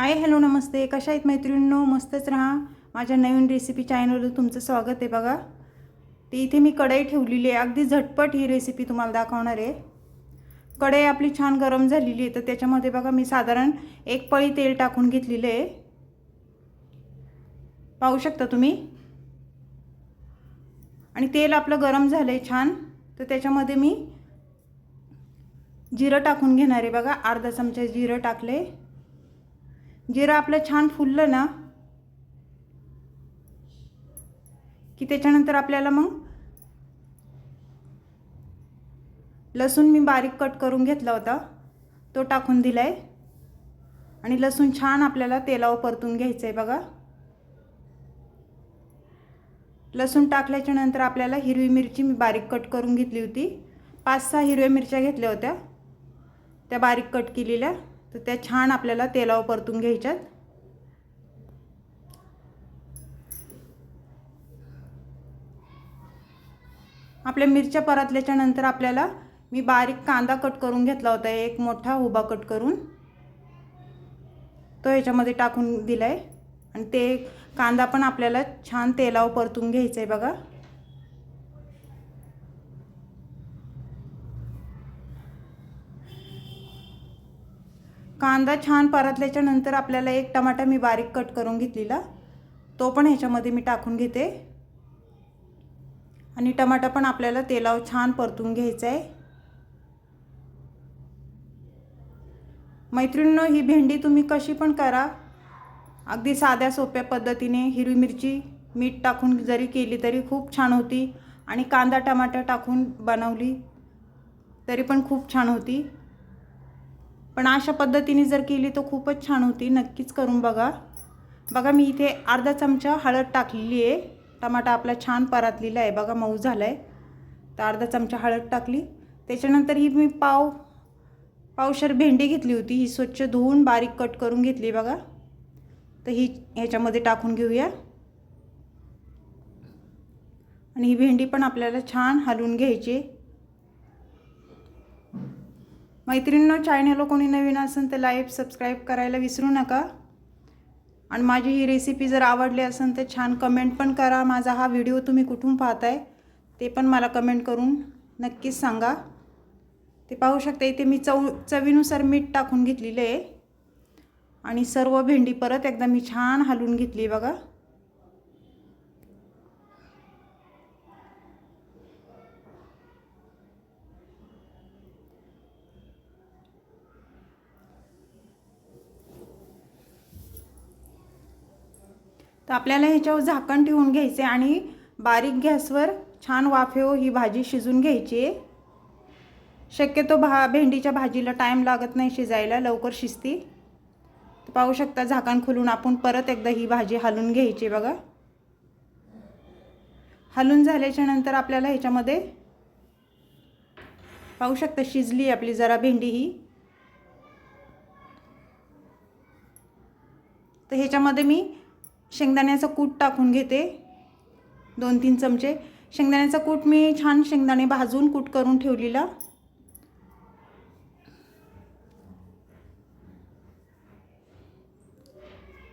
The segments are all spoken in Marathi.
हाय हॅलो नमस्ते. कशा आहेत मैत्रिणींनो? मस्तच राहा. माझ्या नवीन रेसिपी चॅनलवर तुमचं स्वागत आहे बघा. ते इथे मी कढई ठेवलेली आहे. अगदी झटपट ही रेसिपी तुम्हाला दाखवणार आहे. कढई आपली छान गरम झालेली आहे. तर त्याच्यामध्ये बघा मी साधारण एक पळी तेल टाकून घेतलेलं आहे. पाहू शकता तुम्ही? आणि तेल आपलं गरम झालं आहे छान. तर त्याच्यामध्ये मी जिरं टाकून घेणार आहे बघा. अर्धा चमचा जिरं टाकले जिरं आपलं छान फुललं ना की त्याच्यानंतर आपल्याला मग लसूण मी बारीक कट करून घेतला होता तो टाकून दिला आहे आणि लसूण छान आपल्याला तेलावर परतून घ्यायचं आहे बघा. लसूण टाकल्याच्या नंतर आपल्याला हिरवी मिरची मी बारीक कट करून घेतली होती. पाच सहा हिरव्या मिरच्या घेतल्या होत्या त्या बारीक कट केलेल्या. तर त्या छान आपल्याला तेलावर परतून घ्यायच्यात. आपल्या मिरच्या परतल्याच्या नंतर आपल्याला मी बारीक कांदा कट करून घेतला होता एक मोठा उभा कट करून. तो ह्याच्यामध्ये टाकून दिला आहे आणि ते कांदा पण आपल्याला छान तेलावर परतून घ्यायचं आहे बघा. कांदा छान परतल्याच्या नंतर आपल्याला एक टमाटा मी बारीक कट करून घेतलेला. तो पण ह्याच्यामध्ये मी टाकून घेते. आणि टमाटा पण आपल्याला तेलावर छान परतून घ्यायचा आहे मैत्रिणीनं ही भेंडी तुम्ही कशी पण करा. अगदी साध्या सोप्या पद्धतीने हिरवी मिरची मीठ टाकून जरी केली तरी खूप छान होती. आणि कांदा टमाटर टाकून बनवली तरी पण खूप छान होती. पण अशा पद्धतीने जर केली तर खूपच छान होती. नक्कीच करून बघा. बघा मी इथे अर्धा चमचा हळद टाकलेली आहे. टमाटा आपला छान परातलेला आहे. बघा मऊ झाला आहे तर अर्धा चमचा हळद टाकली. त्याच्यानंतर ही मी पाव पावशर भेंडी घेतली होती. ही स्वच्छ धुवून बारीक कट करून घेतली बघा. तर ही ह्याच्यामध्ये टाकून घेऊया. आणि ही भेंडी पण आपल्याला छान हलवून घ्यायची मैत्रिणींनो चॅनलला कोणी नवीन असेल तर लाईक सबस्क्राईब करायला विसरू नका. आणि माझी ही रेसिपी जर आवडली असेल तर छान कमेंट पण करा. माझा हा व्हिडिओ तुम्ही कुठून पाहताय ते पण मला कमेंट करून नक्कीच सांगा. ते पाहू शकता इथे मी चव चवीनुसार मीठ टाकून घेतलेलं आहे. आणि सर्व भेंडी परत एकदा मी छान हलवून घेतली बघा. तर आपल्याला ह्याच्यावर झाकण ठेवून घ्यायचे आणि बारीक गॅसवर छान वाफेव ही भाजी शिजून घ्यायची. आहे शक्यतो भा भेंडीच्या भाजीला टाईम लागत नाही शिजायला लवकर शिजती. तर पाहू शकता झाकण खोलून आपण परत एकदा ही भाजी हलून घ्यायची बघा. हलून झाल्याच्यानंतर आपल्याला ह्याच्यामध्ये पाहू शकता शिजली आपली जरा भेंडी ही. तर ह्याच्यामध्ये मी शेंगदाण्याचं कूट टाकून घेते. दोन तीन चमचे. शेंगदाण्याचा कूट मी छान शेंगदाणे भाजून कूट करून ठेवलेला.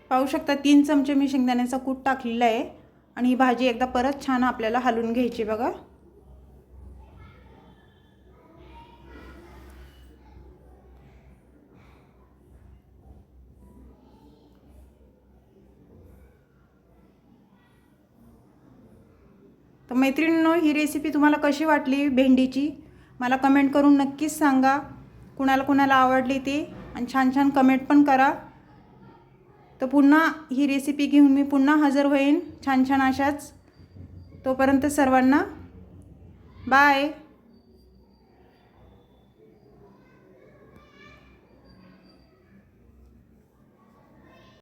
पाहू शकता तीन चमचे मी शेंगदाण्याचा कूट टाकलेला आहे. आणि ही भाजी एकदा परत छान आपल्याला हलवून घ्यायची बघा. तर मैत्रिणींनो ही रेसिपी तुम्हाला कशी वाटली भेंडीची? मला कमेंट करून नक्कीच सांगा. कुणाला कुणाला आवडली ती? आणि छान छान कमेंट पण करा. तर पुन्हा ही रेसिपी घेऊन मी पुन्हा हजर होईन. छान छान अशाच. तोपर्यंत सर्वांना बाय